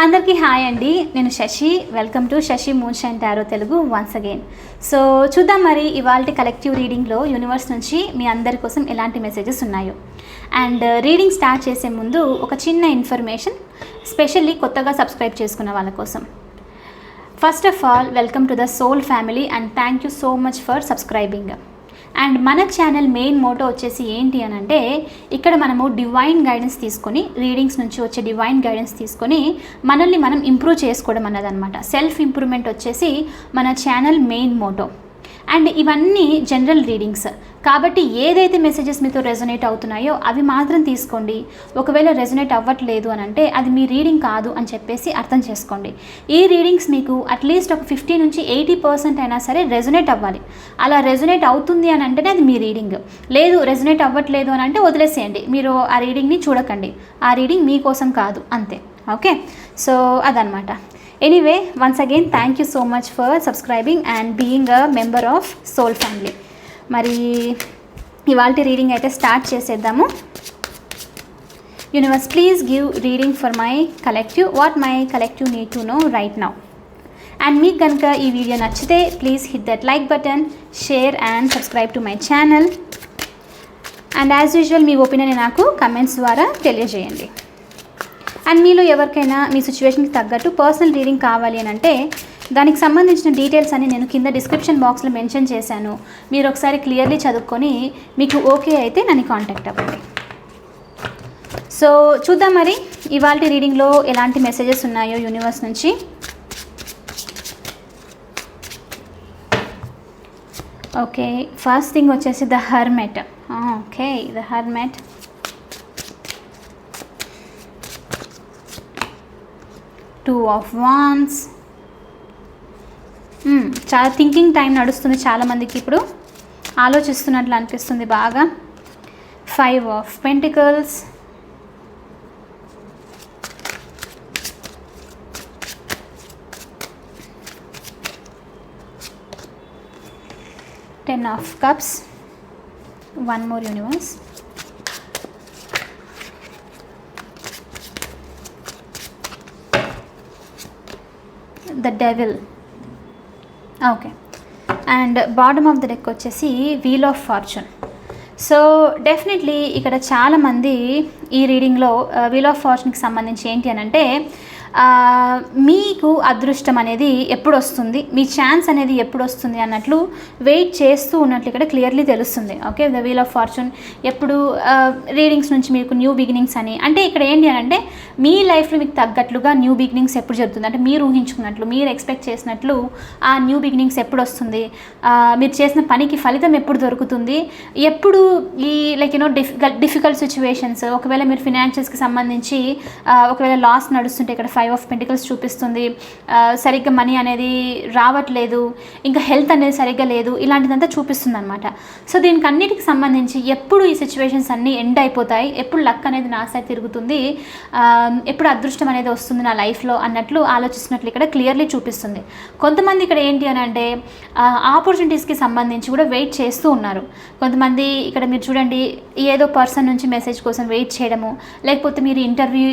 అందరికీ హాయ్ అండి. నేను Shashi. Welcome to Shashi moon shine tarot Telugu once again so చూద్దాం మరి ఇవాళ కలెక్టివ్ రీడింగ్లో యూనివర్స్ నుంచి మీ అందరి కోసం ఎలాంటి మెసేజెస్ ఉన్నాయో. అండ్ రీడింగ్ స్టార్ట్ చేసే ముందు ఒక చిన్న ఇన్ఫర్మేషన్ స్పెషల్లీ కొత్తగా సబ్స్క్రైబ్ చేసుకున్న వాళ్ళ కోసం. First of all welcome to the soul family and thank you so much for subscribing and మన ఛానల్ మెయిన్ మోటో వచ్చేసి ఏంటి అని అంటే ఇక్కడ మనము డివైన్ గైడెన్స్ తీసుకొని రీడింగ్స్ నుంచి వచ్చే డివైన్ గైడెన్స్ తీసుకొని మనల్ని మనం ఇంప్రూవ్ చేసుకోవడం అన్నదనమాట సెల్ఫ్ ఇంప్రూవ్మెంట్ వచ్చేసి మన ఛానల్ మెయిన్ మోటో. అండ్ ఇవన్నీ జనరల్ రీడింగ్స్. కాబట్టి ఏదైతే మెసేజెస్ మీతో రెజొనేట్ అవుతున్నాయో అవి మాత్రం తీసుకోండి. ఒకవేళ రెజొనేట్ అవ్వట్లేదు అని అంటే అది మీ రీడింగ్ కాదు అని చెప్పేసి అర్థం చేసుకోండి. ఈ రీడింగ్స్ మీకు అట్లీస్ట్ ఒక ఫిఫ్టీ నుంచి ఎయిటీ పర్సెంట్ అయినా సరే రెజొనేట్ అవ్వాలి. అలా రెజొనేట్ అవుతుంది అని అంటేనే అది మీ రీడింగ్ లేదు రెజొనేట్ అవ్వట్లేదు అని అంటే వదిలేసేయండి. మీరు ఆ రీడింగ్ని చూడకండి. ఆ రీడింగ్ మీకోసం కాదు. అంతే. ఓకే? సో అదనమాట anyway once again thank you so much for subscribing and being a member of soul family మరి ఇవాళ రీడింగ్ అయితే స్టార్ట్ చేసేద్దాము. Universe please give reading for my collective what my collective need to know right now and మీకు కనుక ఈ video నచ్చితే please hit that like button share and subscribe to my channel and as usual me opinion నాకు comments ద్వారా తెలియజేయండి. And మీలో ఎవరికైనా మీ సిచ్యువేషన్కి తగ్గట్టు పర్సనల్ రీడింగ్ కావాలి అని అంటే దానికి సంబంధించిన డీటెయిల్స్ అని నేను కింద డిస్క్రిప్షన్ బాక్స్లో మెన్షన్ చేశాను. మీరు ఒకసారి క్లియర్లీ చదువుకొని మీకు ఓకే అయితే నన్ను కాంటాక్ట్ అవ్వండి. సో చూద్దాం మరి ఇవాళ రీడింగ్లో ఎలాంటి మెసేజెస్ ఉన్నాయో యూనివర్స్ నుంచి. ఓకే ఫస్ట్ థింగ్ వచ్చేసి the hermit okay the hermit two of wands hmm, చాలా థింకింగ్ టైం నడుస్తుంది చాలామందికి ఇప్పుడు. ఆలోచిస్తున్నట్లు అనిపిస్తుంది బాగా. Five of pentacles ten of cups one more universe the devil. Okay. And bottom of the deck వచ్చేసి wheel of fortune. So definitely ఇక్కడ చాలామంది ఈ రీడింగ్లో వీల్ ఆఫ్ ఫార్చ్యూన్కి సంబంధించి ఏంటి అని అంటే మీకు అదృష్టం అనేది ఎప్పుడు వస్తుంది మీ ఛాన్స్ అనేది ఎప్పుడు వస్తుంది అన్నట్లు వెయిట్ చేస్తూ ఉన్నట్లు ఇక్కడ క్లియర్లీ తెలుస్తుంది. Okay the wheel of fortune ఎప్పుడు రీడింగ్స్ నుంచి మీకు న్యూ బిగినింగ్స్ అని. అంటే ఇక్కడ ఏంటి అని అంటే మీ లైఫ్లో మీకు తగ్గట్లుగా న్యూ బిగినింగ్స్ ఎప్పుడు జరుగుతుంది? అంటే మీరు ఊహించుకున్నట్లు మీరు ఎక్స్పెక్ట్ చేసినట్లు ఆ న్యూ బిగినింగ్స్ ఎప్పుడు వస్తుంది మీరు చేసిన పనికి ఫలితం ఎప్పుడు దొరుకుతుంది? ఎప్పుడు ఈ like you know difficult difficult situations ఒకవేళ మీరు ఫినాన్షియల్స్కి సంబంధించి ఒకవేళ లాస్ నడుస్తుంటే ఇక్కడ ఫైవ్ ఆఫ్ పెంటికల్స్ చూపిస్తుంది. సరిగ్గా మనీ అనేది రావట్లేదు. ఇంకా హెల్త్ అనేది సరిగ్గా లేదు. ఇలాంటిదంతా చూపిస్తుంది అనమాట సో దీనికి అన్నిటికి సంబంధించి ఎప్పుడు ఈ సిచ్యువేషన్స్ అన్నీ ఎండ్ అయిపోతాయి. ఎప్పుడు లక్ అనేది నా సైడ్ తిరుగుతుంది. ఎప్పుడు అదృష్టం అనేది వస్తుంది నా లైఫ్లో అన్నట్లు ఆలోచిస్తున్నట్లు ఇక్కడ క్లియర్లీ చూపిస్తుంది. కొంతమంది ఇక్కడ ఏంటి అని అంటే ఆపర్చునిటీస్కి సంబంధించి కూడా వెయిట్ చేస్తూ ఉన్నారు. కొంతమంది ఇక్కడ మీరు చూడండి ఏదో పర్సన్ నుంచి మెసేజ్ కోసం వెయిట్ చేయడము లేకపోతే మీరు ఇంటర్వ్యూ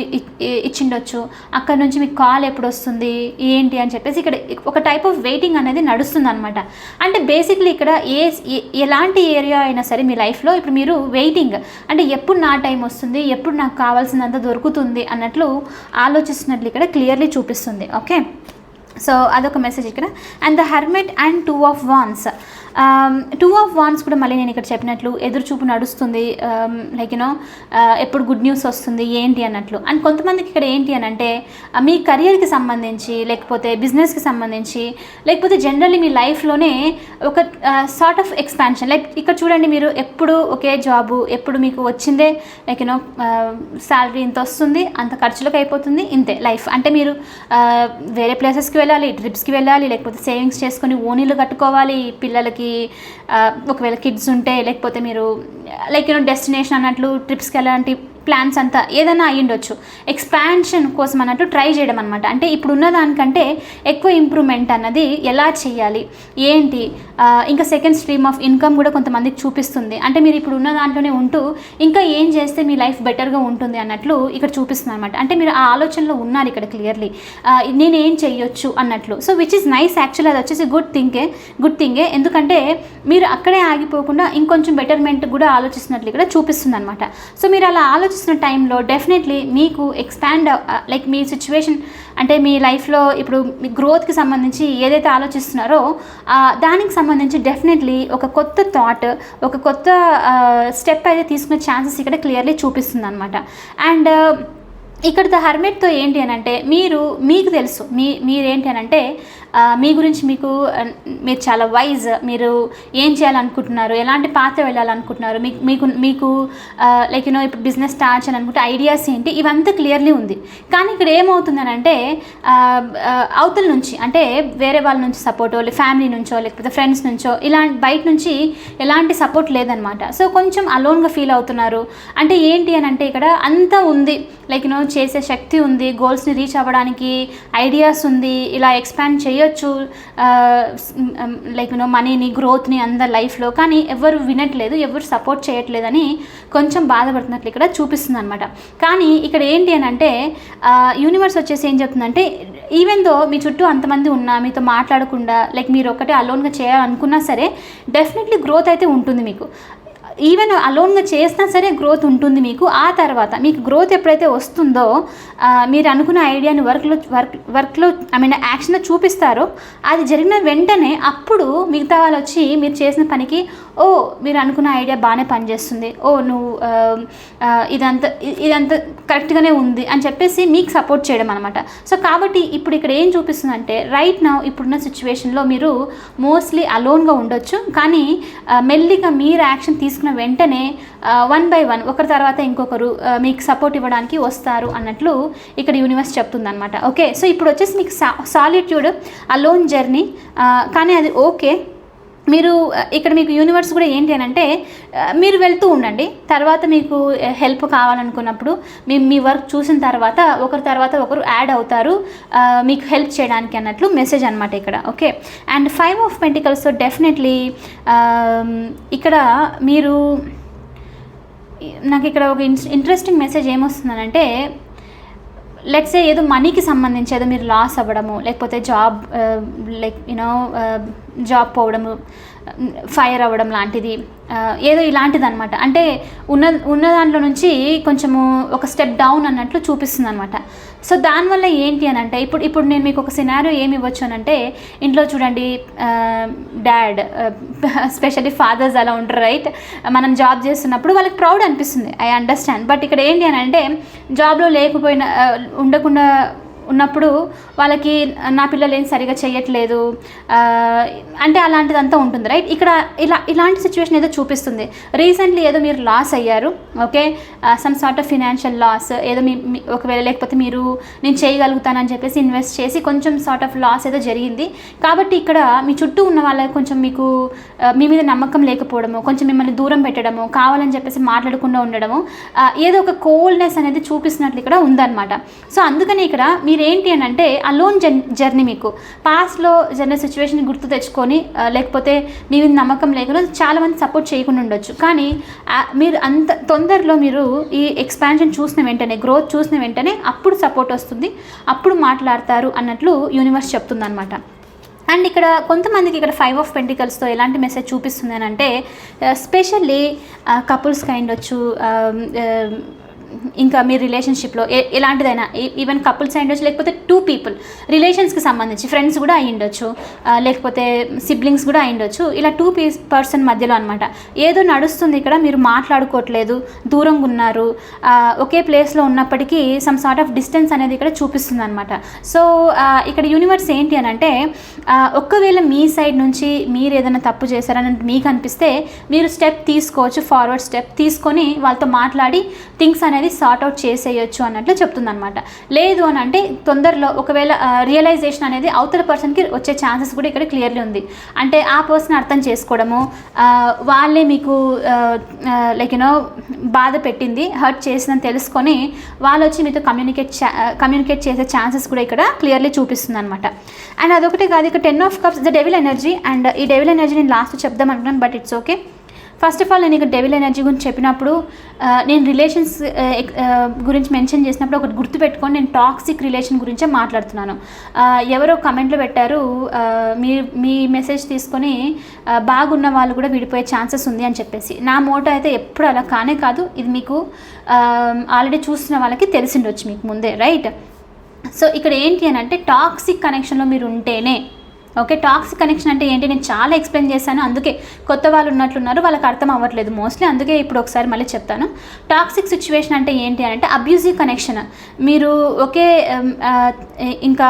ఇచ్చిండొచ్చు. అక్కడ నుంచి మీకు కాల్ ఎప్పుడు వస్తుంది ఏంటి అని చెప్పేసి ఇక్కడ ఒక టైప్ ఆఫ్ వెయిటింగ్ అనేది నడుస్తుంది అనమాట అంటే బేసిక్లీ ఇక్కడ ఏ ఎలాంటి ఏరియా అయినా సరే మీ లైఫ్లో ఇప్పుడు మీరు వెయిటింగ్ అంటే ఎప్పుడు నా టైం వస్తుంది? ఎప్పుడు నాకు కావాల్సినంత దొరుకుతుంది? అన్నట్లు ఆలోచిస్తున్నట్లు ఇక్కడ క్లియర్లీ చూపిస్తుంది. ఓకే సో అదొక మెసేజ్ ఇక్కడ. And the hermit and two of wands two of wands కూడా మళ్ళీ నేను ఇక్కడ చెప్పినట్లు ఎదురు చూపు నడుస్తుంది um, లైక్ యూనో uh, ఎప్పుడు గుడ్ న్యూస్ వస్తుంది ఏంటి అన్నట్లు. అండ్ కొంతమందికి ఇక్కడ ఏంటి అని అంటే uh, మీ కెరియర్కి సంబంధించి లేకపోతే బిజినెస్కి సంబంధించి లేకపోతే జనరల్లీ మీ లైఫ్లోనే ఒక సార్ట్ ఆఫ్ ఎక్స్పాన్షన్ లైక్ ఇక్కడ చూడండి మీరు ఎప్పుడు ఒకే జాబు ఎప్పుడు మీకు వచ్చిందే లైక్ యూనో శాలరీ ఇంత వస్తుంది అంత ఖర్చులకు అయిపోతుంది ఇంతే లైఫ్ అంటే మీరు uh, వేరే ప్లేసెస్కి వెళ్ళాలి ట్రిప్స్కి వెళ్ళాలి లేకపోతే సేవింగ్స్ చేసుకొని ఓనీలు కట్టుకోవాలి పిల్లలకి ఒకవేళ కిడ్స్ ఉంటే లేకపోతే మీరు లైక్ యూనో డెస్టినేషన్ అన్నట్లు ట్రిప్స్కి వెళ్ళాలంటే ప్లాన్స్ అంతా ఏదైనా అయ్యుండొచ్చు. ఎక్స్పాన్షన్ కోసం అన్నట్టు ట్రై చేయడం అనమాట అంటే ఇప్పుడు ఉన్న దానికంటే ఎక్కువ ఇంప్రూవ్మెంట్ అన్నది ఎలా చేయాలి? ఏంటి? ఇంకా సెకండ్ స్ట్రీమ్ ఆఫ్ ఇన్కమ్ కూడా కొంతమందికి చూపిస్తుంది. అంటే మీరు ఇప్పుడు ఉన్న దాంట్లోనే ఉంటూ ఇంకా ఏం చేస్తే మీ లైఫ్ బెటర్గా ఉంటుంది అన్నట్లు ఇక్కడ చూపిస్తుంది అనమాట అంటే మీరు ఆ ఆలోచనలో ఉన్నారు ఇక్కడ క్లియర్లీ నేను ఏం అన్నట్లు. So which is nice actual అది వచ్చేసి గుడ్ థింగే గుడ్ థింగే ఎందుకంటే మీరు అక్కడే ఆగిపోకుండా ఇంకొంచెం బెటర్మెంట్ కూడా ఆలోచిస్తున్నట్లు ఇక్కడ చూపిస్తుంది అనమాట సో మీరు అలా ఆలోచిస్తున్న టైంలో డెఫినెట్లీ మీకు ఎక్స్పాండ్ లైక్ మీ సిచ్యువేషన్ అంటే మీ లైఫ్లో ఇప్పుడు మీ గ్రోత్కి సంబంధించి ఏదైతే ఆలోచిస్తున్నారో దానికి సంబంధించి డెఫినెట్లీ ఒక కొత్త థాట్ ఒక కొత్త స్టెప్ అయితే తీసుకునే ఛాన్సెస్ ఇక్కడ క్లియర్లీ చూపిస్తుంది అనమాట అండ్ ఇక్కడ ద హర్మెట్తో ఏంటి అని అంటే మీరు మీకు తెలుసు మీ మీరేంటి అని అంటే మీ గురించి మీకు మీరు చాలా వైజ్ మీరు ఏం చేయాలనుకుంటున్నారు? ఎలాంటి పాత్ర వెళ్ళాలనుకుంటున్నారు? మీకు మీకు మీకు లైక్ యూనో ఇప్పుడు బిజినెస్ స్టార్ట్ చేయాలనుకుంటే ఐడియాస్ ఏంటి? ఇవంతా క్లియర్లీ ఉంది. కానీ ఇక్కడ ఏమవుతుందని అంటే అవతల నుంచి అంటే వేరే వాళ్ళ నుంచి సపోర్టో ఫ్యామిలీ నుంచో లేకపోతే ఫ్రెండ్స్ నుంచో ఇలాంటి బయట నుంచి ఎలాంటి సపోర్ట్ లేదనమాట. సో కొంచెం అలోన్గా ఫీల్ అవుతున్నారు. అంటే ఏంటి అని అంటే ఇక్కడ అంతా ఉంది. లైక్ యూనో చేసే శక్తి ఉంది. గోల్స్ని రీచ్ అవ్వడానికి ఐడియాస్ ఉంది. ఇలా ఎక్స్పాండ్ చేయొచ్చు. లైక్ యూనో మనీని గ్రోత్ని అందరి లైఫ్లో. కానీ ఎవరు వినట్లేదు ఎవరు సపోర్ట్ చేయట్లేదని కొంచెం బాధపడుతున్నట్లు ఇక్కడ చూపిస్తుంది అనమాట కానీ ఇక్కడ ఏంటి అని అంటే యూనివర్స్ వచ్చేసి ఏం చెప్తుందంటే ఈవెన్ దో మీ చుట్టూ అంతమంది ఉన్నా మీతో మాట్లాడకుండా లైక్ మీరు ఒకటే అలోన్గా చేయాలనుకున్నా సరే డెఫినెట్లీ గ్రోత్ అయితే ఉంటుంది మీకు. ఈవెన్ అలోన్గా చేసినా సరే గ్రోత్ ఉంటుంది మీకు. ఆ తర్వాత మీకు గ్రోత్ ఎప్పుడైతే వస్తుందో మీరు అనుకున్న ఐడియాని వర్క్లో వర్క్ వర్క్లో ఐ మీన్ యాక్షన్లో చూపిస్తారో అది జరిగిన వెంటనే అప్పుడు మిగతా వాళ్ళు వచ్చి మీరు చేసిన పనికి ఓ మీరు అనుకున్న ఐడియా బాగానే పనిచేస్తుంది. ఓ నువ్వు ఇదంతా ఇదంతా కరెక్ట్గానే ఉంది అని చెప్పేసి మీకు సపోర్ట్ చేయడం అనమాట సో కాబట్టి ఇప్పుడు ఇక్కడ ఏం చూపిస్తుందంటే రైట్ నా ఇప్పుడున్న సిచ్యువేషన్లో మీరు మోస్ట్లీ అలోన్గా ఉండొచ్చు. కానీ మెల్లిగా మీరు యాక్షన్ తీసుకున్న వెంటనే వన్ బై వన్ ఒకరి తర్వాత ఇంకొకరు మీకు సపోర్ట్ ఇవ్వడానికి వస్తారు అన్నట్లు ఇక్కడ యూనివర్స్ చెప్తుందనమాట ఓకే సో ఇప్పుడు వచ్చేసి మీకు సా సాలిట్యూడ్ అలోన్ జర్నీ కానీ అది ఓకే మీరు ఇక్కడ మీకు యూనివర్స్ కూడా ఏంటి అని అంటే మీరు వెళ్తూ ఉండండి. తర్వాత మీకు హెల్ప్ కావాలనుకున్నప్పుడు మీ మీ వర్క్ చూసిన తర్వాత ఒకరి తర్వాత ఒకరు యాడ్ అవుతారు. మీకు హెల్ప్ చేయడానికి అన్నట్లు మెసేజ్ అనమాట ఇక్కడ ఓకే అండ్ ఫైవ్ ఆఫ్ పెంటికల్స్తో డెఫినెట్లీ ఇక్కడ మీరు నాకు ఇక్కడ ఒక ఇంట్రెస్టింగ్ మెసేజ్ ఏమొస్తుందనంటే లెట్సే ఏదో మనీకి సంబంధించి ఏదో మీరు లాస్ అవ్వడము లేకపోతే job like you know job పోవడము ఫైర్ అవ్వడం లాంటిది uh, ఏదో ఇలాంటిది అనమాట అంటే ఉన్న ఉన్న దాంట్లో నుంచి కొంచెము ఒక స్టెప్ డౌన్ అన్నట్లు చూపిస్తుంది అనమాట సో దానివల్ల ఏంటి అని అంటే ఇప్పుడు ఇప్పుడు నేను మీకు ఒక సినారో ఏమి ఇవ్వచ్చు అని అంటే ఇంట్లో చూడండి డాడ్ స్పెషల్లీ ఫాదర్స్ అలా ఉంటారు రైట్ మనం జాబ్ చేస్తున్నప్పుడు వాళ్ళకి ప్రౌడ్ అనిపిస్తుంది ఐ అండర్స్టాండ్ బట్ ఇక్కడ ఏంటి అని అంటే జాబ్లో లేకపోయినా ఉండకుండా ఉన్నప్పుడు వాళ్ళకి నా పిల్లలు ఏం సరిగా చేయట్లేదు అంటే అలాంటిదంతా ఉంటుంది రైట్? ఇక్కడ ఇలా ఇలాంటి సిచ్యువేషన్ ఏదో చూపిస్తుంది. రీసెంట్లీ ఏదో మీరు లాస్ అయ్యారు okay? Some sort of financial loss ఏదో మీ ఒకవేళ లేకపోతే మీరు నేను చేయగలుగుతానని చెప్పేసి ఇన్వెస్ట్ చేసి కొంచెం సార్ట్ ఆఫ్ లాస్ ఏదో జరిగింది. కాబట్టి ఇక్కడ మీ చుట్టూ ఉన్న వాళ్ళకి కొంచెం మీకు మీ మీద నమ్మకం లేకపోవడము కొంచెం మిమ్మల్ని దూరం పెట్టడము కావాలని చెప్పేసి మాట్లాడకుండా ఉండడము ఏదో ఒక కోల్డ్నెస్ అనేది చూపిస్తున్నట్లు ఇక్కడ ఉందన్నమాట. సో అందుకని ఇక్కడ మీ మీరేంటి అని అంటే అలోన్ జన్ జర్నీ మీకు. పాస్ట్లో జరిగిన సిచ్యువేషన్ గుర్తు తెచ్చుకొని లేకపోతే మీ మీద నమ్మకం లేకుండా చాలామంది సపోర్ట్ చేయకుండా ఉండొచ్చు. కానీ మీరు అంత తొందరలో మీరు ఈ ఎక్స్పాన్షన్ చూసిన వెంటనే గ్రోత్ చూసిన వెంటనే అప్పుడు సపోర్ట్ వస్తుంది అప్పుడు మాట్లాడతారు అన్నట్లు యూనివర్స్ చెప్తుందనమాట అండ్ ఇక్కడ కొంతమందికి ఇక్కడ ఫైవ్ ఆఫ్ పెంటికల్స్తో ఎలాంటి మెసేజ్ చూపిస్తుంది అని అంటే స్పెషల్లీ కపుల్స్ కైండ్ వచ్చు ఇంకా మీ రిలేషన్షిప్లో ఏ- ఎలాంటిదైనా ఈవెన్ కపుల్స్ అయి ఉండొచ్చు లేకపోతే టూ పీపుల్ రిలేషన్స్కి సంబంధించి ఫ్రెండ్స్ కూడా అయి ఉండొచ్చు లేకపోతే సిబ్లింగ్స్ కూడా అయి ఉండొచ్చు ఇలా టూ పీస్ పర్సన్ మధ్యలో అనమాట ఏదో నడుస్తుంది ఇక్కడ మీరు మాట్లాడుకోవట్లేదు దూరంగా ఉన్నారు ఒకే ప్లేస్లో ఉన్నప్పటికీ సమ్ సార్ట్ ఆఫ్ డిస్టెన్స్ అనేది ఇక్కడ చూపిస్తుంది అనమాట సో ఇక్కడ యూనివర్స్ ఏంటి అని అంటే ఒక్కవేళ మీ సైడ్ నుంచి మీరు ఏదైనా తప్పు చేశారని మీకు అనిపిస్తే మీరు స్టెప్ తీసుకోవచ్చు ఫార్వర్డ్ స్టెప్ తీసుకొని వాళ్ళతో మాట్లాడి థింగ్స్ అనేది అనేది సార్ట్ అవుట్ చేసేయచ్చు అన్నట్లు చెప్తుంది అనమాట లేదు అని అంటే తొందరలో ఒకవేళ రియలైజేషన్ అనేది అవతల పర్సన్కి వచ్చే ఛాన్సెస్ కూడా ఇక్కడ క్లియర్లీ ఉంది. అంటే ఆ పర్సన్ అర్థం చేసుకోవడము వాళ్ళే మీకు లైక్ యూనో బాధ పెట్టింది హర్ట్ చేసిందని తెలుసుకొని వాళ్ళు వచ్చి మీతో కమ్యూనికేట్ కమ్యూనికేట్ చేసే ఛాన్సెస్ కూడా ఇక్కడ క్లియర్లీ చూపిస్తుంది అనమాట అండ్ అదొకటి కాదు ఇక్కడ ten of cups the devil energy and ఈ డెవిల్ ఎనర్జీ నేను లాస్ట్ చెప్దాం అనుకున్నాను but it's okay first of all నేను ఇక డెవిల్ ఎనర్జీ గురించి చెప్పినప్పుడు నేను రిలేషన్స్ గురించి మెన్షన్ చేసినప్పుడు ఒకటి గుర్తుపెట్టుకొని నేను టాక్సిక్ రిలేషన్ గురించే మాట్లాడుతున్నాను. ఎవరో కమెంట్లో పెట్టారు మీ మీ మెసేజ్ తీసుకొని బాగున్న వాళ్ళు కూడా విడిపోయే ఛాన్సెస్ ఉంది అని చెప్పేసి. నా మోటో అయితే ఎప్పుడు అలా కానే కాదు ఇది మీకు ఆల్రెడీ చూస్తున్న వాళ్ళకి తెలిసిండొచ్చు మీకు ముందే రైట్ సో ఇక్కడ ఏంటి అని అంటే టాక్సిక్ కనెక్షన్లో మీరు ఉంటేనే ఓకే టాక్సిక్ కనెక్షన్ అంటే ఏంటి? నేను చాలా ఎక్స్ప్లెయిన్ చేశాను. అందుకే కొత్త వాళ్ళు ఉన్నట్లున్నారు వాళ్ళకి అర్థం అవ్వట్లేదు మోస్ట్లీ. అందుకే ఇప్పుడు ఒకసారి మళ్ళీ చెప్తాను. టాక్సిక్ సిచ్యువేషన్ అంటే ఏంటి అని అంటే అబ్యూజివ్ కనెక్షన్. మీరు ఒకే ఇంకా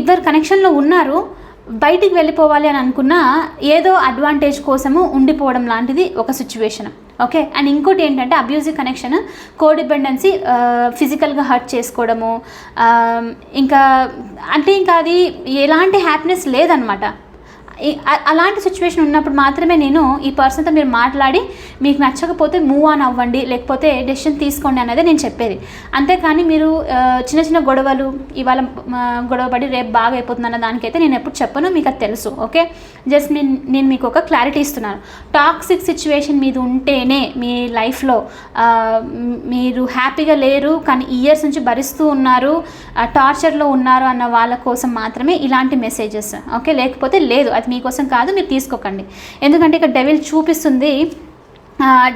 ఇద్దరు కనెక్షన్లో ఉన్నారు బయటికి వెళ్ళిపోవాలి అని అనుకున్నా ఏదో అడ్వాంటేజ్ కోసము ఉండిపోవడం లాంటిది ఒక సిచ్యువేషన్. ఓకే అండ్ ఇంకోటి ఏంటంటే అబ్యూజివ్ కనెక్షన్ కోడిపెండెన్సీ ఫిజికల్గా హర్ట్ చేసుకోవడము um, ఇంకా అంటే ఇంకా అది ఎలాంటి హ్యాపీనెస్ లేదనమాట అలాంటి సిచ్యువేషన్ ఉన్నప్పుడు మాత్రమే నేను ఈ పర్సన్తో మీరు మాట్లాడి మీకు నచ్చకపోతే మూవ్ ఆన్ అవ్వండి లేకపోతే డెసిషన్ తీసుకోండి అనేది నేను చెప్పేది. అంతేకాని మీరు చిన్న చిన్న గొడవలు ఇవాళ గొడవపడి రేపు బాగా అయిపోతుంది అన్న దానికైతే నేను ఎప్పుడు చెప్పను మీకు అది తెలుసు ఓకే? జస్ట్ నేను నేను మీకు ఒక క్లారిటీ ఇస్తున్నాను. టాక్సిక్ సిచ్యువేషన్ మీద ఉంటేనే మీ లైఫ్లో మీరు హ్యాపీగా లేరు కానీ ఇయర్స్ నుంచి భరిస్తూ ఉన్నారు టార్చర్లో ఉన్నారు అన్న వాళ్ళ కోసం మాత్రమే ఇలాంటి మెసేజెస్ ఓకే? లేకపోతే లేదు అది మీకోసం కాదు మీరు తీసుకోకండి. ఎందుకంటే ఇక్కడ డెవిల్ చూపిస్తుంది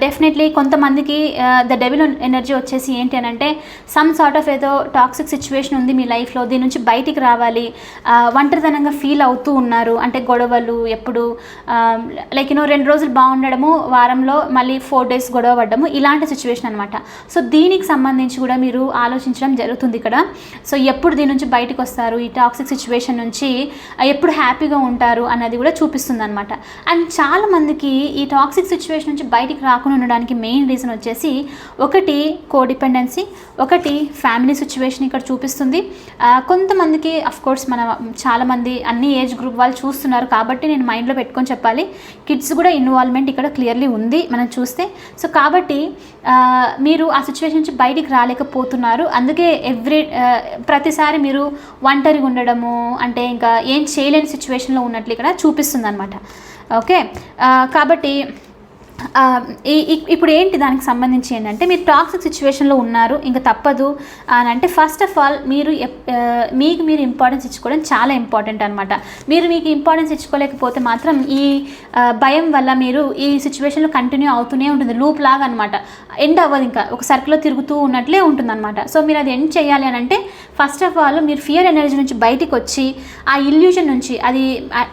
డెఫినెట్లీ కొంతమందికి ద డెవిల్ ఎనర్జీ వచ్చేసి ఏంటి అని అంటే సమ్ సార్ట్ ఆఫ్ ఏదో టాక్సిక్ సిచ్యువేషన్ ఉంది మీ లైఫ్లో దీని నుంచి బయటికి రావాలి ఒంటరితనంగా ఫీల్ అవుతూ ఉన్నారు అంటే గొడవలు ఎప్పుడు లైక్ యూనో రెండు రోజులు బాగుండడము వారంలో మళ్ళీ ఫోర్ డేస్ గొడవ పడ్డము ఇలాంటి సిచ్యువేషన్ అనమాట సో దీనికి సంబంధించి కూడా మీరు ఆలోచించడం జరుగుతుంది ఇక్కడ. సో ఎప్పుడు దీని నుంచి బయటకు వస్తారు ఈ టాక్సిక్ సిచ్యువేషన్ నుంచి ఎప్పుడు హ్యాపీగా ఉంటారు అన్నది కూడా చూపిస్తుంది అనమాట అండ్ చాలా మందికి ఈ టాక్సిక్ సిచ్యువేషన్ నుంచి బయటికి రాకుండా ఉండడానికి మెయిన్ రీజన్ వచ్చేసి ఒకటి కోడిపెండెన్సీ ఒకటి ఫ్యామిలీ సిచ్యువేషన్ ఇక్కడ చూపిస్తుంది. కొంతమందికి కోర్స్ మన చాలామంది అన్ని ఏజ్ గ్రూప్ వాళ్ళు చూస్తున్నారు కాబట్టి నేను మైండ్లో పెట్టుకొని చెప్పాలి. కిడ్స్ కూడా ఇన్వాల్వ్మెంట్ ఇక్కడ క్లియర్లీ ఉంది మనం చూస్తే. సో కాబట్టి మీరు ఆ సిచ్యువేషన్ నుంచి బయటికి రాలేకపోతున్నారు. అందుకే ఎవ్రీ ప్రతిసారి మీరు ఒంటరిగా ఉండడము అంటే ఇంకా ఏం చేయలేని సిచ్యువేషన్లో ఉన్నట్లు ఇక్కడ చూపిస్తుంది అనమాట ఓకే కాబట్టి ఇప్పుడు ఏంటి దానికి సంబంధించి ఏంటంటే మీరు టాక్సిక్ సిచ్యువేషన్లో ఉన్నారు ఇంకా తప్పదు అని అంటే ఫస్ట్ ఆఫ్ ఆల్ మీరు ఎప్- మీకు మీరు ఇంపార్టెన్స్ ఇచ్చుకోవడం చాలా ఇంపార్టెంట్ అనమాట మీరు మీకు ఇంపార్టెన్స్ ఇచ్చుకోలేకపోతే మాత్రం ఈ భయం వల్ల మీరు ఈ సిచ్యువేషన్లో కంటిన్యూ అవుతూనే ఉంటుంది లూప్ లాగా అనమాట ఎండ్ అవ్వదు ఇంకా. ఒక సర్కిల్లో తిరుగుతూ ఉన్నట్లే ఉంటుందన్నమాట. సో మీరు అది ఎండ్ చేయాలి అని అంటే ఫస్ట్ ఆఫ్ ఆల్ మీరు ఫియర్ ఎనర్జీ నుంచి బయటికి వచ్చి ఆ ఇల్యూషన్ నుంచి అది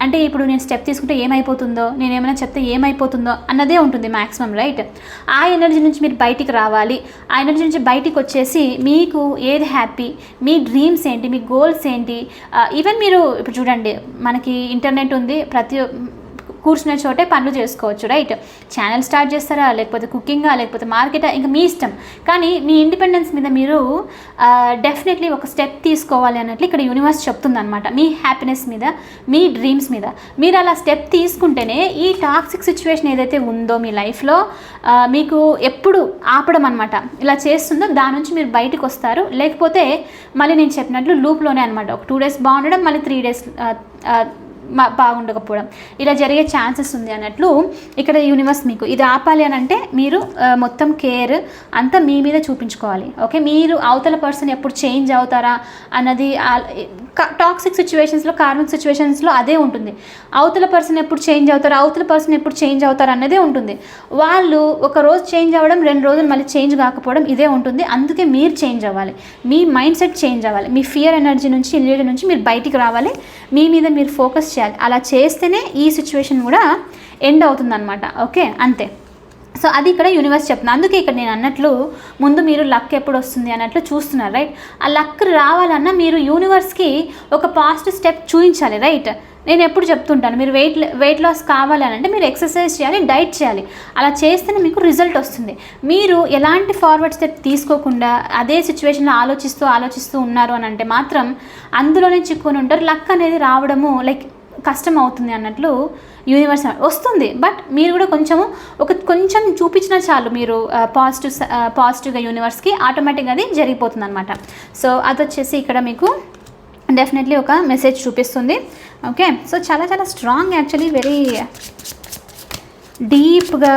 అంటే ఇప్పుడు నేను స్టెప్ తీసుకుంటే ఏమైపోతుందో నేను ఏమైనా చెప్తే ఏమైపోతుందో అన్నదే ఉంటుంది మ్యాక్సిమం రైట్ ఆ ఎనర్జీ నుంచి మీరు బయటికి రావాలి. ఆ ఎనర్జీ నుంచి బయటికి వచ్చేసి మీకు ఏది హ్యాపీ మీ డ్రీమ్స్ ఏంటి మీ గోల్స్ ఏంటి ఈవెన్ మీరు ఇప్పుడు చూడండి మనకి ఇంటర్నెట్ ఉంది ప్రతి కూర్చునే చోటే పనులు చేసుకోవచ్చు రైట్ ఛానల్ స్టార్ట్ చేస్తారా? లేకపోతే కుకింగా లేకపోతే మార్కెటా ఇంకా మీ ఇష్టం. కానీ మీ ఇండిపెండెన్స్ మీద మీరు డెఫినెట్లీ ఒక స్టెప్ తీసుకోవాలి అన్నట్లు ఇక్కడ యూనివర్స్ చెప్తుందనమాట మీ హ్యాపీనెస్ మీద మీ డ్రీమ్స్ మీద. మీరు అలా స్టెప్ తీసుకుంటేనే ఈ టాక్సిక్ సిచ్యువేషన్ ఏదైతే ఉందో మీ లైఫ్లో మీకు ఎప్పుడు ఆపడం అనమాట ఇలా చేస్తుందో దాని నుంచి మీరు బయటకు వస్తారు. లేకపోతే మళ్ళీ నేను చెప్పినట్లు లూప్లోనే అనమాట ఒక టూ డేస్ బాగుండడం మళ్ళీ త్రీ డేస్ బాగుండకపోవడం. ఇలా జరిగే ఛాన్సెస్ ఉంది అన్నట్లు ఇక్కడ యూనివర్స్ మీకు ఇది ఆపాలి అని అంటే మీరు మొత్తం కేర్ అంతా మీ మీద చూపించుకోవాలి. ఓకే? మీరు అవతల పర్సన్ ఎప్పుడు చేంజ్ అవుతారా అన్నది టాక్సిక్ సిచ్యువేషన్స్లో కార్మిక్ సిచ్యువేషన్స్లో అదే ఉంటుంది. అవతల పర్సన్ ఎప్పుడు చేంజ్ అవుతారు అవతల పర్సన్ ఎప్పుడు చేంజ్ అవుతారు అన్నదే ఉంటుంది. వాళ్ళు ఒక రోజు చేంజ్ అవ్వడం రెండు రోజులు మళ్ళీ చేంజ్ కాకపోవడం ఇదే ఉంటుంది. అందుకే మీరు చేంజ్ అవ్వాలి. మీ మైండ్ సెట్ చేంజ్ అవ్వాలి. మీ ఫియర్ ఎనర్జీ నుంచి ఇల్యూజన్ నుంచి మీరు బయటికి రావాలి. మీ మీద మీరు ఫోకస్ చేయాలి. అలా చేస్తేనే ఈ సిచ్యువేషన్ కూడా ఎండ్ అవుతుందన్నమాట. ఓకే అంతే. సో అది ఇక్కడ యూనివర్స్ చెప్తున్నా అందుకే ఇక్కడ నేను అన్నట్లు ముందు మీరు లక్ ఎప్పుడు వస్తుంది అన్నట్లు చూస్తున్నారు రైట్ ఆ లక్ రావాలన్నా మీరు యూనివర్స్కి ఒక పాజిటివ్ స్టెప్ చూపించాలి రైట్ నేను ఎప్పుడు చెప్తుంటాను మీరు వెయిట్ వెయిట్ లాస్ కావాలని అంటే మీరు ఎక్సర్సైజ్ చేయాలి డైట్ చేయాలి. అలా చేస్తేనే మీకు రిజల్ట్ వస్తుంది. మీరు ఎలాంటి ఫార్వర్డ్ స్టెప్ తీసుకోకుండా అదే సిచ్యువేషన్లో ఆలోచిస్తూ ఆలోచిస్తూ ఉన్నారు అని అంటే మాత్రం అందులోనే చిక్కుని ఉంటారు. లక్ అనేది రావడము లైక్ కష్టం అవుతుంది అన్నట్లు యూనివర్స్ వస్తుంది. బట్ మీరు కూడా కొంచెము ఒక కొంచెం చూపించినా చాలు మీరు పాజిటివ్ పాజిటివ్గా యూనివర్స్కి ఆటోమేటిక్గా అది జరిగిపోతుంది అనమాట సో అది వచ్చేసి ఇక్కడ మీకు డెఫినెట్లీ ఒక మెసేజ్ చూపిస్తుంది. ఓకే సో చాలా చాలా స్ట్రాంగ్ యాక్చువల్లీ వెరీ డీప్గా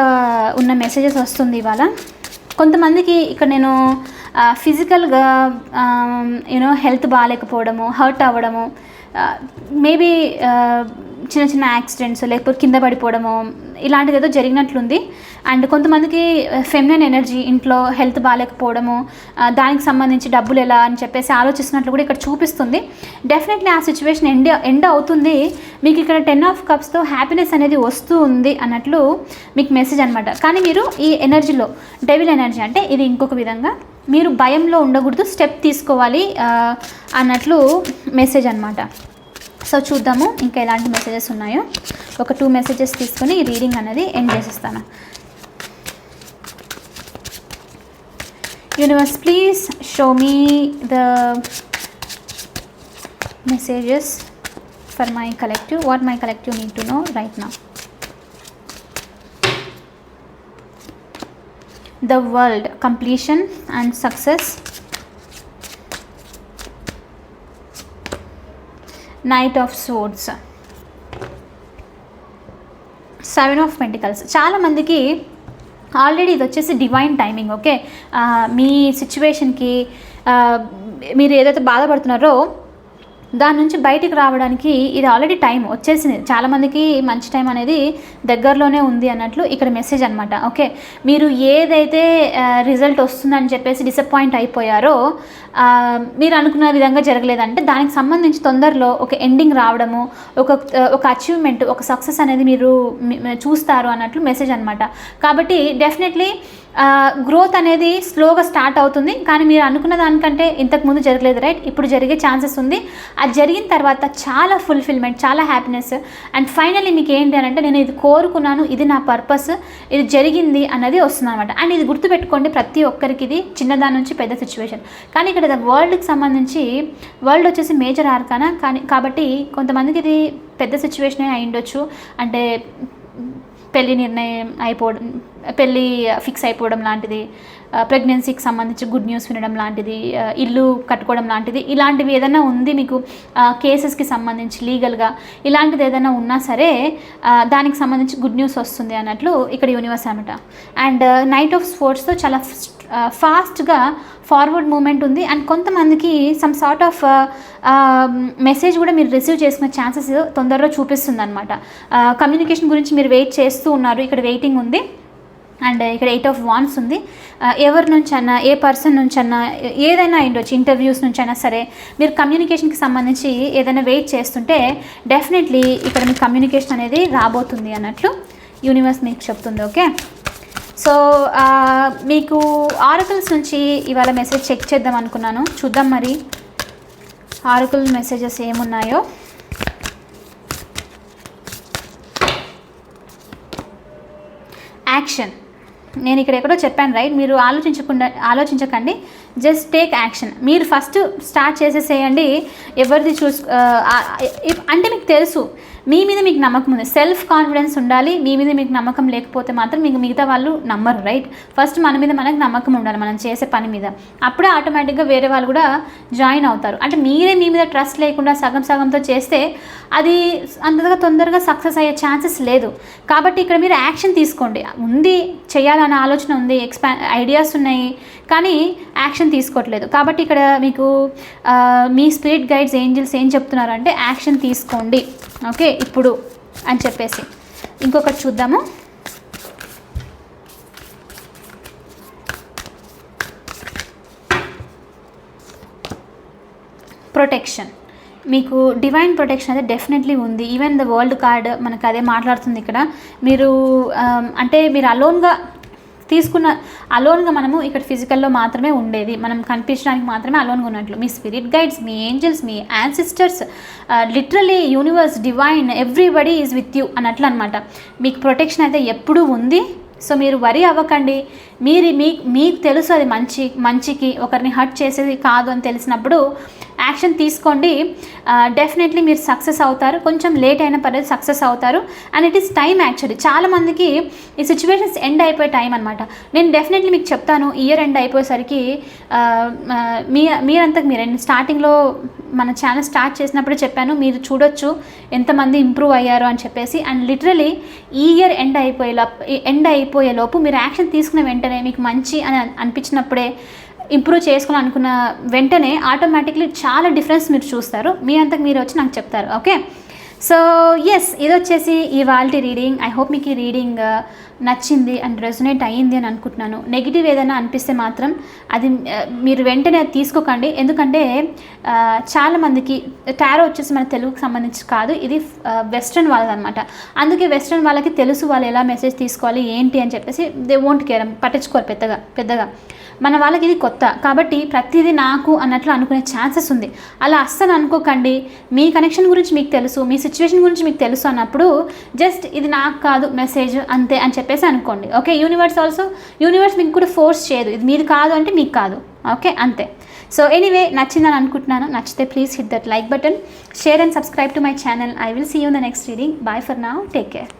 ఉన్న మెసేజెస్ వస్తుంది ఇవాళ. కొంతమందికి ఇక్కడ నేను ఫిజికల్గా యూనో హెల్త్ బాగాలేకపోవడము హర్ట్ అవ్వడము మేబీ చిన్న చిన్న యాక్సిడెంట్స్ లేకపోతే కింద పడిపోవడము ఇలాంటిది ఏదో జరిగినట్లుంది. అండ్ కొంతమందికి ఫెమినైన్ ఎనర్జీ ఇంట్లో హెల్త్ బాగాలేకపోవడము దానికి సంబంధించి డబ్బులు ఎలా అని చెప్పేసి ఆలోచిస్తున్నట్లు కూడా ఇక్కడ చూపిస్తుంది. డెఫినెట్లీ ఆ సిచ్యువేషన్ ఎండ్ ఎండ్ అవుతుంది. మీకు ఇక్కడ టెన్ ఆఫ్ కప్స్తో హ్యాపీనెస్ అనేది వస్తూ ఉంది అన్నట్లు మీకు మెసేజ్ అనమాట కానీ మీరు ఈ ఎనర్జీలో డెవిల్ ఎనర్జీ అంటే ఇది ఇంకొక విధంగా మీరు భయంలో ఉండకూడదు స్టెప్ తీసుకోవాలి అన్నట్లు మెసేజ్ అనమాట సో చూద్దాము ఇంకా ఎలాంటి మెసేజెస్ ఉన్నాయో. ఒక టూ మెసేజెస్ తీసుకొని రీడింగ్ అనేది ఎండ్ చేసేస్తాను. Universe please show me the messages for my collective what my collective need to know right now the world completion and success knight of swords. Seven of pentacles చాలామందికి already ఇది వచ్చేసి divine timing okay మీ సిచ్యువేషన్కి మీరు ఏదైతే బాధపడుతున్నారో దాని నుంచి బయటికి రావడానికి ఇది ఆల్రెడీ టైం వచ్చేసింది. చాలామందికి మంచి టైం అనేది దగ్గరలోనే ఉంది అన్నట్లు ఇక్కడ మెసేజ్ అనమాట ఓకే మీరు ఏదైతే రిజల్ట్ వస్తుందని చెప్పేసి డిసప్పాయింట్ అయిపోయారో మీరు అనుకున్న విధంగా జరగలేదంటే దానికి సంబంధించి తొందరలో ఒక ఎండింగ్ రావడము ఒక ఒక అచీవ్మెంట్ ఒక సక్సెస్ అనేది మీరు చూస్తారు అన్నట్లు మెసేజ్ అనమాట కాబట్టి డెఫినెట్లీ గ్రోత్ అనేది స్లోగా స్టార్ట్ అవుతుంది. కానీ మీరు అనుకున్న దానికంటే ఇంతకుముందు జరగలేదు రైట్ ఇప్పుడు జరిగే ఛాన్సెస్ ఉంది. అది జరిగిన తర్వాత చాలా ఫుల్ఫిల్మెంట్ చాలా హ్యాపీనెస్ అండ్ ఫైనల్లీ మీకు ఏంటి అని అంటే నేను ఇది కోరుకున్నాను ఇది నా పర్పస్ ఇది జరిగింది అన్నది వస్తుంది అనమాట అండ్ ఇది గుర్తుపెట్టుకోండి ప్రతి ఒక్కరికి ఇది చిన్నదాని నుంచి పెద్ద సిచ్యువేషన్ కానీ ఇక్కడ వరల్డ్కి సంబంధించి వరల్డ్ వచ్చేసి మేజర్ ఆర్కానా? కానీ కాబట్టి కొంతమందికి ఇది పెద్ద సిచ్యువేషనే అయి ఉండొచ్చు అంటే పెళ్ళి నిర్ణయం అయిపోవడం పెళ్ళి ఫిక్స్ అయిపోవడం లాంటిది ప్రెగ్నెన్సీకి సంబంధించి గుడ్ న్యూస్ వినడం లాంటిది ఇల్లు కట్టుకోవడం లాంటిది ఇలాంటివి ఏదైనా ఉంది మీకు కేసెస్కి సంబంధించి లీగల్గా ఇలాంటిది ఏదైనా ఉన్నా సరే దానికి సంబంధించి గుడ్ న్యూస్ వస్తుంది అన్నట్లు ఇక్కడ యూనివర్స్ అనమాట అండ్ నైట్ ఆఫ్ స్పోర్ట్స్తో చాలా ఫాస్ట్గా ఫార్వర్డ్ మూమెంట్ ఉంది. అండ్ కొంతమందికి సమ్ సార్ట్ ఆఫ్ మెసేజ్ కూడా మీరు రిసీవ్ చేసుకునే ఛాన్సెస్ తొందరలో చూపిస్తుంది అనమాట కమ్యూనికేషన్ గురించి మీరు వెయిట్ చేస్తూ ఉన్నారు. ఇక్కడ వెయిటింగ్ ఉంది. అండ్ ఇక్కడ ఎయిట్ ఆఫ్ వాన్స్ ఉంది. ఎవరి నుంచైనా ఏ పర్సన్ నుంచి అన్నా ఏదైనా అయ్యుండొచ్చు ఇంటర్వ్యూస్ నుంచి అయినా సరే. మీరు కమ్యూనికేషన్కి సంబంధించి ఏదైనా వెయిట్ చేస్తుంటే డెఫినెట్లీ ఇక్కడ మీ కమ్యూనికేషన్ అనేది రాబోతుంది అన్నట్లు యూనివర్స్ మీకు చెప్తుంది. ఓకే? సో uh, మీకు ఆరకల్స్ నుంచి ఇవాళ మెసేజ్ చెక్ చేద్దాం అనుకున్నాను. చూద్దాం మరి ఆరకుల్ మెసేజెస్ ఏమున్నాయో. యాక్షన్ నేను ఇక్కడ ఎక్కడో చెప్పాను రైట్ మీరు ఆలోచించకుండా ఆలోచించకండి. జస్ట్ టేక్ యాక్షన్ మీరు ఫస్ట్ స్టార్ట్ చేసేసేయండి. ఎవరిది చూసు uh, అంటే మీకు తెలుసు. మీ మీద మీకు నమ్మకం ఉంది. సెల్ఫ్ కాన్ఫిడెన్స్ ఉండాలి. మీ మీద మీకు నమ్మకం లేకపోతే మాత్రం మీకు మిగతా వాళ్ళు నమ్మరు రైట్ ఫస్ట్ మన మీద మనకు నమ్మకం ఉండాలి మనం చేసే పని మీద. అప్పుడే ఆటోమేటిక్గా వేరే వాళ్ళు కూడా జాయిన్ అవుతారు. అంటే మీరే మీ మీద ట్రస్ట్ లేకుండా సగం సగంతో చేస్తే అది అంతగా తొందరగా సక్సెస్ అయ్యే ఛాన్సెస్ లేదు. కాబట్టి ఇక్కడ మీరు యాక్షన్ తీసుకోండి. ఉంది చేయాలనే ఆలోచన ఉంది ఎక్స్పా ఐడియాస్ ఉన్నాయి కానీ యాక్షన్ తీసుకోవట్లేదు. కాబట్టి ఇక్కడ మీకు మీ స్పిరిట్ గైడ్స్ ఏంజిల్స్ ఏం చెప్తున్నారు అంటే యాక్షన్ తీసుకోండి. ఓకే ఇప్పుడు అని చెప్పేసి ఇంకొకటి చూద్దాము. ప్రొటెక్షన్. మీకు డివైన్ ప్రొటెక్షన్ అయితే డెఫినెట్లీ ఉంది. ఈవెన్ ద వరల్డ్ కార్డ్ మనకు అదే మాట్లాడుతుంది ఇక్కడ. మీరు అంటే మీరు అలోన్గా తీసుకున్న అలోన్గా మనము ఇక్కడ ఫిజికల్లో మాత్రమే ఉండేది. మనం కనిపించడానికి మాత్రమే అలోన్గా ఉన్నట్లు. మీ స్పిరిట్ గైడ్స్ మీ angels me ancestors literally universe divine everybody is with you అన్నట్లు అనమాట మీకు ప్రొటెక్షన్ అయితే ఎప్పుడూ ఉంది. సో మీరు వరి అవ్వకండి. మీరు మీ మీకు తెలుసు అది మంచి మంచికి ఒకరిని హర్ట్ చేసేది కాదు అని తెలిసినప్పుడు యాక్షన్ తీసుకోండి. డెఫినెట్లీ మీరు సక్సెస్ అవుతారు. కొంచెం లేట్ అయిన పర్లేదు సక్సెస్ అవుతారు. And it is time actually. చాలామందికి ఈ సిచ్యువేషన్స్ ఎండ్ అయిపోయే టైం అనమాట నేను డెఫినెట్లీ మీకు చెప్తాను ఇయర్ ఎండ్ అయిపోయేసరికి మీ మీరంతకు మీరు స్టార్టింగ్లో మన ఛానల్ స్టార్ట్ చేసినప్పుడు చెప్పాను మీరు చూడొచ్చు ఎంతమంది ఇంప్రూవ్ అయ్యారు అని చెప్పేసి. అండ్ లిటరలీ ఈ ఇయర్ ఎండ్ అయిపోయే ఎండ్ అయిపోయే లోపు మీరు యాక్షన్ తీసుకున్న వెంటనే మీకు మంచి అని అనిపించినప్పుడే ఇంప్రూవ్ చేసుకోవాలి అనుకున్న వెంటనే ఆటోమేటిక్లీ చాలా డిఫరెన్స్ మీరు చూస్తారు. మీ అంతకు మీరు వచ్చి నాకు చెప్తారు. ఓకే సో ఎస్ ఇది వచ్చేసి ఇవాళ రీడింగ్ ఐ హోప్ మీకు ఈ రీడింగ్ నచ్చింది అండ్ రెజొనేట్ అయ్యింది అని అనుకుంటున్నాను. నెగిటివ్ ఏదైనా అనిపిస్తే మాత్రం అది మీరు వెంటనే అది తీసుకోకండి. ఎందుకంటే చాలామందికి టారో వచ్చేసి మన తెలుగుకి సంబంధించి కాదు ఇది వెస్ట్రన్ వాళ్ళదనమాట అందుకే వెస్ట్రన్ వాళ్ళకి తెలుసు వాళ్ళు ఎలా మెసేజ్ తీసుకోవాలి ఏంటి అని చెప్పేసి దే వోంట్ కేర్ పట్టించుకోరు పెద్దగా పెద్దగా. మన వాళ్ళకి ఇది కొత్త. కాబట్టి ప్రతిదీ నాకు అన్నట్లు అనుకునే ఛాన్సెస్ ఉంది. అలా అస్సలు అనుకోకండి. మీ కనెక్షన్ గురించి మీకు తెలుసు మీ సిచ్యువేషన్ గురించి మీకు తెలుసు అన్నప్పుడు జస్ట్ ఇది నాకు కాదు మెసేజ్ అంతే అని చెప్పి చెప్పేసి అనుకోండి. ఓకే యూనివర్స్ ఆల్సో యూనివర్స్ మీకు కూడా ఫోర్స్ చేయదు. ఇది మీది కాదు అంటే మీకు కాదు. ఓకే అంతే. సో ఎనీవే నచ్చిందని అనుకుంటున్నాను. నచ్చితే please hit that like button share and subscribe to my channel I will see you the next reading bye for now take care